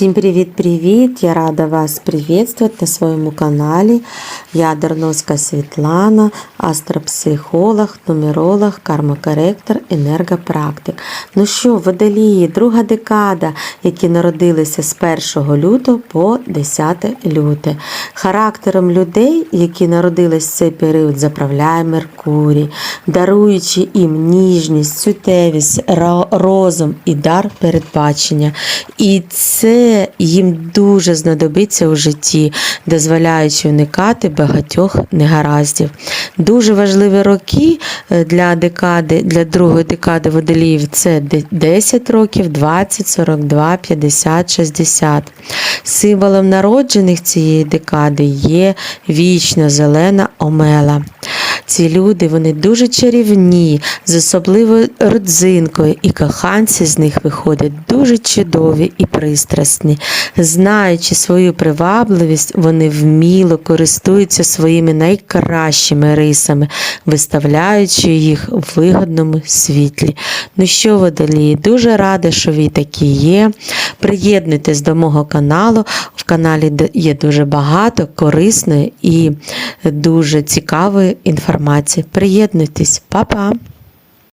Всім привіт-привіт! Я рада вас приветствовать на своєму каналі. Я Дарновська Світлана, астропсихолог, нумеролог, кармокоректор, енергопрактик. Ну що, водолії, друга декада, які народилися з 1 лютого по 10 люте. Характером людей, які народились в цей період, заправляє Меркурій, даруючи їм ніжність, цютевість, розум і дар передбачення. І це їм дуже знадобиться у житті, дозволяючи уникати багатьох негараздів. Дуже важливі роки е, для декади, для другої декади водоліїв це 10 років, 20, 42, 50, 60. Символом народжених цієї декади є вічно зелена омела. Ці люди вони дуже чарівні, з особливою родзинкою, і коханці з них виходять дуже чудові і пристрасні. Знаючи свою привабливість, вони вміло користуються своїми найкращими рисами, виставляючи їх у вигодному світлі. Ну що, водолії, дуже рада, що ви такі є. Приєднуйтесь до мого каналу. В каналі є дуже багато корисної і дуже цікавої інформації. Приєднуйтесь, Па-па!